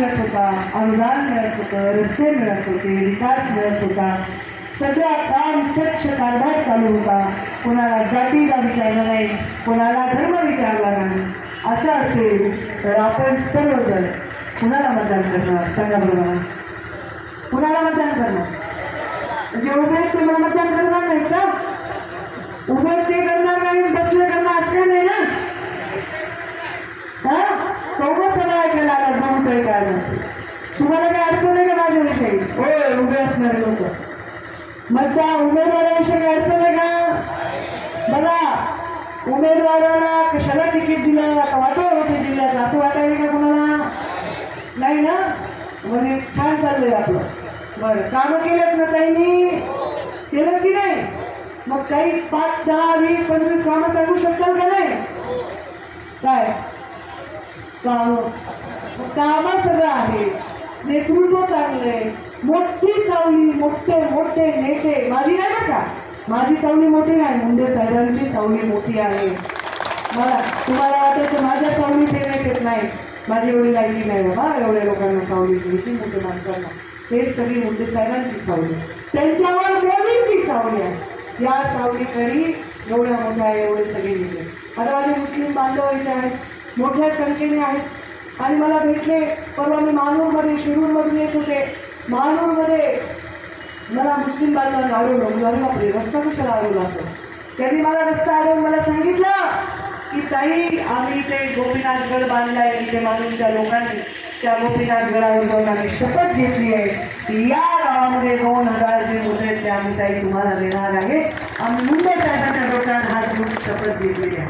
मिळत होता अनुदान मिळत होतं रस्ते मिळत होते विकास मिळत होता. सगळा काम स्वच्छ कारभार चालू होता. कोणाला जातीला विचारलं नाही कोणाला धर्म विचारला नाही. असं असेल तर आपण सर्वजण कुणाला मतदान करणार? सांगा बरोबर कुणाला मतदान करणार? म्हणजे उभे तुम्हाला मतदान करणार नाही का उभे आहेत ते करणार नाही बसले करणार असं काही नाही ना हा कौन सगळं ऐकायला आलं म्हणतोय काय म्हणते तुम्हाला काय अडचण आहे का उभे असणारे लोक. मग त्या उमेदवाराविषयी अडचण आहे का? बघा उमेदवाराला कशाला तिकीट दिलं? का वाटोळ होते जिल्ह्याचं. असं वाटायला का तुम्हाला? नाही ना? म्हणजे छान चाललंय आपलं. बरं कामं केलेत ना त्यांनी केलं की नाही? मग काही पाच दहा वीस पंचवीस कामं सांगू शकताल का नाही? काय? काम. कामं सगळं आहे नेतृत्व आहे मोठी सावली मोठे मोठे नेते. माझी नाही ना का? माझी सावली मोठी नाही. मुंडे साहेबांची सावली मोठी आहे. मला तुम्हाला वाटायचं माझ्या सावली ते नेतेत नाही. माझी एवढी लायकी नाही बाबा. एवढ्या लोकांना सावली द्यायची मोठ्या माणसांना. हे सगळी मुंडे साहेबांची सावली. त्यांच्यावर मोदींची सावली आहे. या सावलीकडे एवढ्या मोठ्या एवढे सगळे नेते. आता माझे मुस्लिम बांधव इथे आहेत. मोठ्या संख्येने आहेत. आणि मला भेटले परवा मी मानूरमध्ये शिरूरमध्ये येत होते. मानूरमध्ये मला मुस्लिम बांधवांनी अडवलं म्हणजे अरे बापरे रस्ता कशाला अडवला असं? त्यांनी मला रस्ता अडवून मला सांगितलं की ताई आम्ही ते गोपीनाथगड बांधलाय इथे मानूरच्या लोकांनी त्या गोपीनाथगडावर जाऊन आम्ही शपथ घेतली आहे की या गावामध्ये दोन हजार जे मुलं आहेत ते आम्ही ताई तुम्हाला देणार आहे. आम्ही मुंबई साहेबांच्या डोक्यात हात घेऊन शपथ घेतली आहे.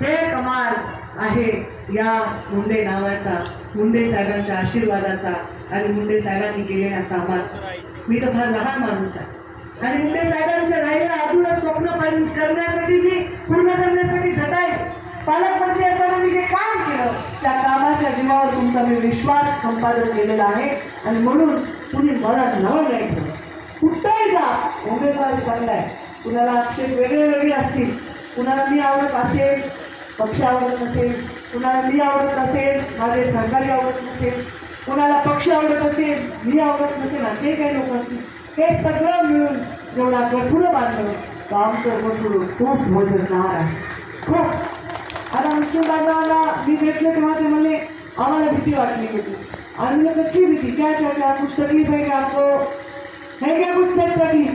हे कमाल. आहे या मुंडे नावाचा मुंडे साहेबांच्या आशीर्वादाचा आणि मुंडे साहेबांनी केलेल्या कामाचा. मी तर फार लहान माणूस आहे. आणि मुंडे साहेबांचं राहिलेलं अधुरा स्वप्न पालन करण्यासाठी मी पूर्ण करण्यासाठी झटाय पालकमंत्री असताना मी जे काम केलं त्या कामाच्या जीवावर तुमचा मी विश्वास संपादन केलेला आहे. आणि म्हणून तुम्ही मला नाव नाही ठेवलं. कुठंही जा उमेदवारी चांगला आहे. कुणाला आक्षेप वेगळे वेगळे असतील कुणाला मी आवडत असेल पक्ष आवडत नसेल कुणाला मी आवडत नसेल माझे सहकारी आवडत नसेल कुणाला पक्ष आवडत असेल मी आवडत नसेल असे काही लोक असतील. हे सगळं मिळून जेवढा गठुडं बांधलं तर आमचं गठुडं खूप वजनदार आहे. खूप. आता मुस्लिम बांधवांना मी भेटले तेव्हा ते म्हणले आम्हाला भीती वाटली होती. आणि कसली भीती? क्या चर्चा कुछ तकलीफ आहे का आपको? है क्या कुछ तकलीफ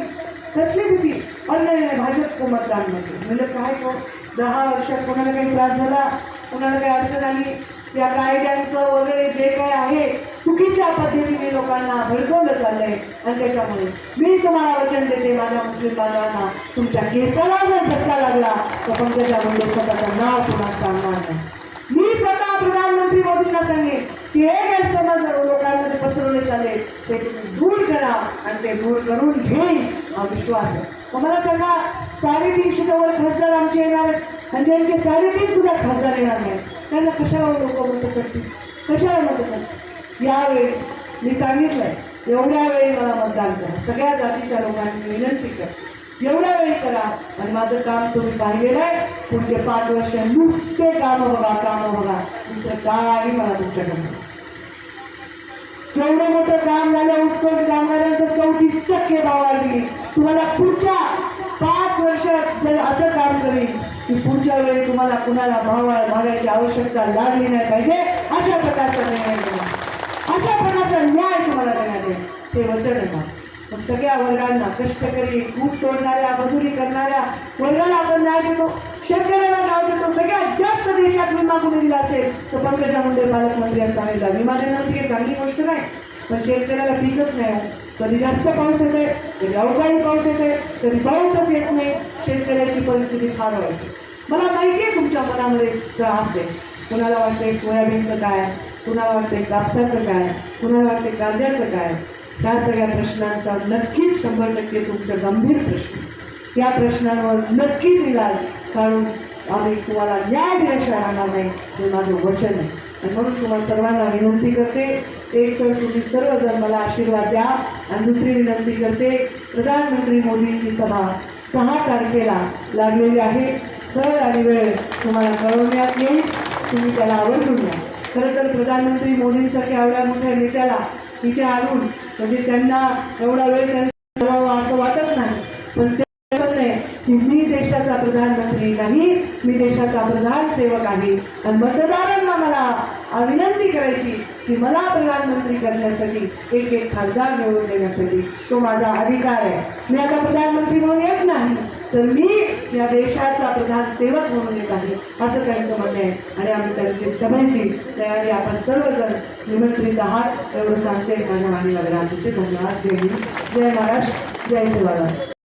कसली भीती? पण नाही नाही भाजप मतदान म्हणजे म्हणजे काय तो दहा वर्षात कोणाला काही त्रास झाला? कोणाला काही अडचण आली? या कायद्यांचं वगैरे जे काय आहे चुकीच्या पद्धतीने लोकांना भडकवलं चाललंय. आणि त्याच्यामुळे मी तुम्हाला वचन देते माझ्या मुस्लिम बांधवांना तुमच्या केसाला जर धक्का लागला तर पंकजा मुंडे स्वतःचं नाव तुम्हाला सांगणार नाही. मी स्वतः प्रधानमंत्री मोदींना सांगेन की हे गैरसमज लोकांमध्ये पसरवले चालले ते तुम्ही दूर करा आणि ते दूर करून घेईन हा विश्वास आहे. आम्हाला मला सांगा साडेतीनशेच्या वर खासदार आमचे येणार आहेत आणि ज्यांचे साडेतीन सुद्धा खासदार येणार नाही त्यांना कशाला लोक मत करतील? कशाला मत करतील? यावेळी मी सांगितलंय एवढ्या वेळी मला मतदान करा. सगळ्या जातीच्या लोकांनी विनंती कर. एवढ्या वेळी करा आणि माझं काम तुम्ही पाहिलेलं आहे. पुढचे पाच वर्ष नुसते कामं बघा कामं बघा. दुसरं काही मला तुमच्याकडे केवढं मोठं काम झालं उसकोट कामगारांचं चौतीस टक्के भाव दिली. तुम्हाला पुढच्या पाच वर्षात जर असं काम करीन की पुढच्या वेळी तुम्हाला कुणाला भाव मागायची आवश्यकता लागली नाही पाहिजे अशा प्रकारचा निर्णय घेणं अशा प्रकारचा न्याय तुम्हाला देण्यात येईल. ते वचन आहे मग सगळ्या वर्गांना कष्टकरी ऊस तोडणाऱ्या मजुरी करणाऱ्या वर्गाला आपण न्याय देतो. शेतकऱ्याला न्याय देतो. सगळ्यात जास्त देशात विमा कुणी दिला असेल तर पंकजा मुंडे पालकमंत्री असताना दिला विमा देणं ती काही चांगली गोष्ट नाही. पण शेतकऱ्याला पीकच नाही. कधी जास्त पाऊस येते कधी अवकाळी पाऊस येते कधी पाऊसच येत नाही. शेतकऱ्याची परिस्थिती फार वाईट मला माहिती आहे तुमच्या मनामध्ये त्रास आहे. कुणाला वाटते सोयाबीनचं काय? कुणाला वाटते कापसाचं काय? कुणाला वाटते कांद्याचं काय? त्या सगळ्या प्रश्नांचा नक्कीच शंभर टक्के तुमचं गंभीर प्रश्न. या प्रश्नांवर नक्कीच इलाज काढून आम्ही तुम्हाला न्याय दिल्याशिवाय राहणार नाही हे माझं वचन आहे. आणि म्हणून तुम्हाला सर्वांना विनंती करते एक तर तुम्ही सर्वजण मला आशीर्वाद द्या आणि दुसरी विनंती करते प्रधानमंत्री मोदींची सभा सहा तारखेला लागलेली आहे. स्थळ आणि वेळ. तुम्हाला कळवण्यात येईल तुम्ही त्याला आवर्जून द्या. खरं तर प्रधानमंत्री मोदींसारख्या एवढ्या मोठ्या नेत्याला इथे आणून म्हणजे त्यांना एवढा वेळ त्यांना असं वाटत नाही. पण ते नाही की मी देशाचा प्रधानमंत्री नाही मी देशाचा प्रधान सेवक आहे. आणि मतदारांना मला विनंती करायची की मला प्रधानमंत्री करण्यासाठी एक एक खासदार निवडून देण्यासाठी तो माझा अधिकार आहे. मी आता प्रधानमंत्री म्हणून येत नाही. तर मी या देशाचा प्रधान सेवक म्हणून येत आहे असं त्यांचं म्हणणं आहे. आणि आम्ही त्यांची सभेची तयारी आपण सर्वजण निमंत्रित आहात एवढं सांगते. माझ्या मान्यवर धन्यवाद. जय हिंद. जय महाराष्ट्र. जय सेवालाल